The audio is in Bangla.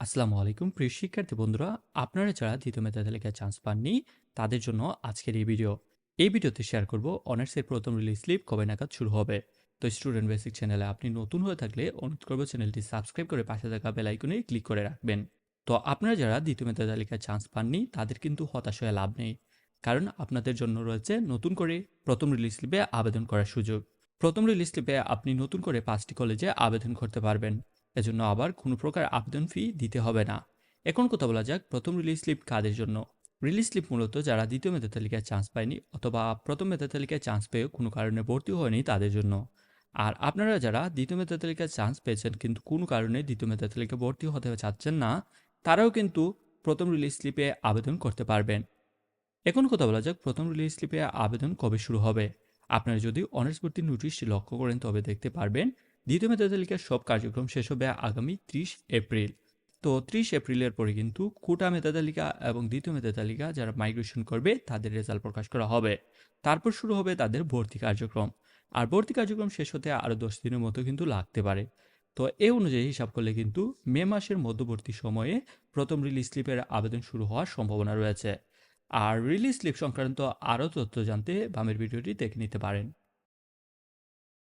আসসালামু আলাইকুম প্রিয় শিক্ষার্থী বন্ধুরা, আপনারা যারা দ্বিতীয় মেধা তালিকায় চান্স পাননি, তাদের জন্য আজকের এই ভিডিও এই ভিডিওতে শেয়ার করব অনার্সের প্রথম রিলিজ স্লিপ কবে নাগাদ শুরু হবে। তো স্টুডেন্ট বেসিক চ্যানেলে আপনি নতুন হয়ে থাকলে অনুরোধ করব চ্যানেলটি সাবস্ক্রাইব করে পাশে থাকা বেল আইকনে ক্লিক করে রাখবেন। তো আপনারা যারা দ্বিতীয় মেধা তালিকায় চান্স পাননি, তাদের কিন্তু হতাশ হয়ে লাভ নেই। কারণ আপনাদের জন্য রয়েছে নতুন করে প্রথম রিলিজ স্লিপে আবেদন করার সুযোগ। প্রথম রিলিজ স্লিপে আপনি নতুন করে পাঁচটি কলেজে আবেদন করতে পারবেন। এজন্য আবার কোনো প্রকার আবেদন ফি দিতে হবে না। এখন কথা বলা যাক প্রথম রিলিজ স্লিপ কাদের জন্য। রিলিজ স্লিপ মূলত যারা দ্বিতীয় মেধা তালিকায় চান্স পায়নি অথবা প্রথম মেধা তালিকায় চান্স পেয়েও কোনো কারণে ভর্তি হয়নি তাদের জন্য। আর আপনারা যারা দ্বিতীয় মেধা তালিকায় চান্স পেয়েছেন কিন্তু কোনো কারণে দ্বিতীয় মেধা তালিকায় ভর্তি হতে চাচ্ছেন না, তারাও কিন্তু প্রথম রিলিজ স্লিপে আবেদন করতে পারবেন। এখন কথা বলা যাক প্রথম রিলিজ স্লিপে আবেদন কবে শুরু হবে। আপনারা যদি অনার্স ভর্তির নোটিশটি লক্ষ্য করেন তবে দেখতে পারবেন দ্বিতীয় মেধা তালিকার সব কার্যক্রম শেষ হবে আগামী ত্রিশ এপ্রিল। তো ত্রিশ এপ্রিলের পরে কিন্তু কোটা মেধা তালিকা এবং দ্বিতীয় মেধা তালিকা যারা মাইগ্রেশন করবে, তাদের রেজাল্ট প্রকাশ করা হবে। তারপর শুরু হবে তাদের ভর্তি কার্যক্রম। আর ভর্তি কার্যক্রম শেষ হতে আরও দশ দিনের মতো কিন্তু লাগতে পারে। তো এই অনুযায়ী হিসাব করলে কিন্তু মে মাসের মধ্যবর্তী সময়ে প্রথম রিলিজ স্লিপের আবেদন শুরু হওয়ার সম্ভাবনা রয়েছে। আর রিলিজ স্লিপ সংক্রান্ত আরও তথ্য জানতে বামের ভিডিওটি দেখে নিতে পারেন।